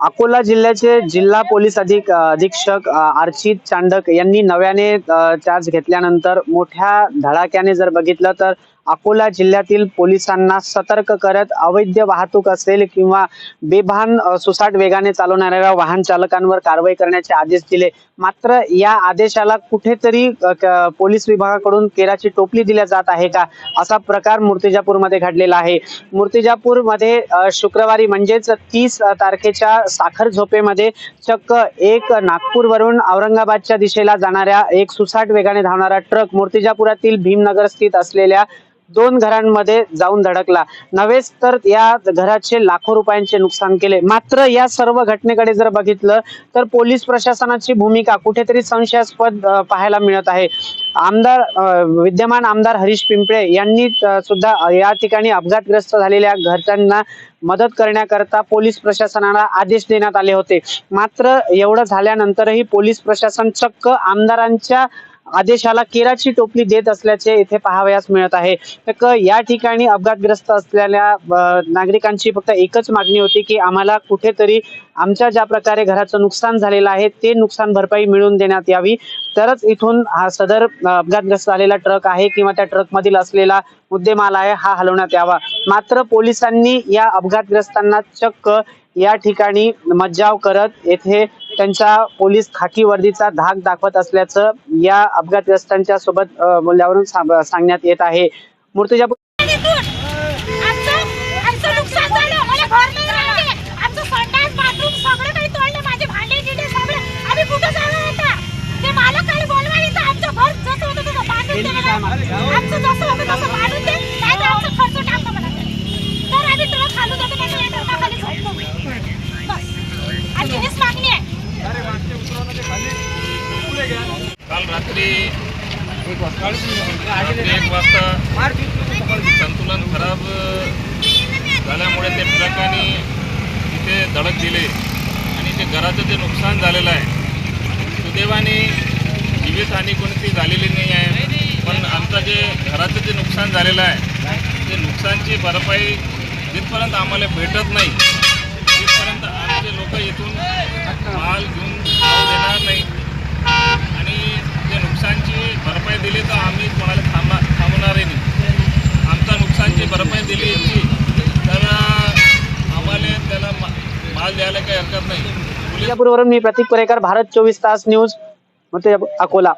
अकोला जिल्ह्याचे जिल्हा पोलीस अधिक अधीक्षक अर्चित चांडक यांनी नव्याने चार्ज घेतल्यानंतर मोठ्या धडाक्याने जर बघितलं तर अकोला जिल्ह्यातील पोलिसांना सतर्क करत अवैध वाहतूक असेल किंवा बेभान सुसाट वेगाने चालवणाऱ्या वाहन चालकांवर कारवाई करण्याचे आदेश दिले. मात्र या आदेशाला कुठेतरी पोलीस विभागाकडून केराची टोपली दिल्या जात आहे का? असा प्रकार मूर्तिजापूरमध्ये घडलेला आहे. मूर्तिजापूरमध्ये शुक्रवारी म्हणजेच तीस तारखेच्या साखर झोपेमध्ये चक्क एक नागपूरवरून औरंगाबादच्या दिशेला जाणाऱ्या एक सुसाट वेगाने धावणारा ट्रक मूर्तिजापुरातील भीमनगर स्थित असलेल्या दोन घरांमध्ये जाऊन धडकला. नव्हेच तर या घराचे लाखो रुपयांचे नुकसान केले. मात्र या सर्व घटनेकडे जर बघितलं तर पोलीस प्रशासनाची भूमिका कुठेतरी संशयास्पद पाहायला मिळत आहे. आमदार विद्यमान आमदार हरीश पिंपळे यांनी सुद्धा या ठिकाणी अपघातग्रस्त झालेल्या घरच्यांना मदत करण्याकरता पोलीस प्रशासनाला आदेश देण्यात आले होते. मात्र एवढं झाल्यानंतरही पोलीस प्रशासन चक्क आमदारांच्या आदेशाला केराची टोपली देत असल्याचे इथे पाहावयास मिळत आहे. तर या ठिकाणी अपघातग्रस्त असलेल्या नागरिकांची फक्त एकच मागणी होती की आम्हाला कुठेतरी आमच्या ज्या प्रकारे घराचं नुकसान झालेलं आहे ते नुकसान भरपाई मिळवून देण्यात यावी. तरच इथून हा सदर अपघातग्रस्त झालेला ट्रक आहे किंवा त्या ट्रकमधील असलेला मुद्देमाल आहे हा हलवण्यात यावा. मात्र पोलिसांनी या अपघातग्रस्तांना चक्क या ठिकाणी मज्जाव करत येथे त्यांच्या पोलीस खाकी वर्दीचा धाक दाखवत असल्याचं या अपघातग्रस्तांच्या सोबत सांग- सांगण्यात येत आहे. मूर्तिजापूर आमचं आमचं नुकसान झालं. मला घर नाही राहिले. आमचं संडास बाथरूम सगळं काही तोडलं. माझे भांडे गिंडे सगळे. आम्ही कुठं जाणार आता? ते मालक काही बोलवा इथं. आमचं घर जसं होतं तसं बांधून दे मला. आमचं जसं होतं तसं बांधून दे. नाही तर आमचं खर्च टाकतो म्हणा ते. तर आम्ही ट्रक खालून जातो नाही तर या ट्रकाखाली झोपतो. बस. आमची हीच मागणी आहे काल रात्री रात्री एक वाजता संतुलन खराब झाल्यामुळे ते ट्रकाने तिथे धडक दिले. आणि ते घराचं जे नुकसान झालेलं आहे सुदैवाने जीवितहानी कोणती झालेली नाही आहे. पण आमचं जे घराचं जे नुकसान झालेलं आहे ते नुकसानची भरपाई जिथपर्यंत आम्हाला भेटत नाही तिथपर्यंत आमचे लोक इथून माल घेऊन जाऊ देणार नाही आणि जे नुकसानची भरपाई दिली तर आम्ही कोणाला थांबा थांबणारही नाही आमचा नुकसानची भरपाई दिली याची तर आम्हाला त्याला माल द्यायला काही हरकत नाही. पोलीस मी प्रतीक परेकर भारत चोवीस तास न्यूज मग अकोला.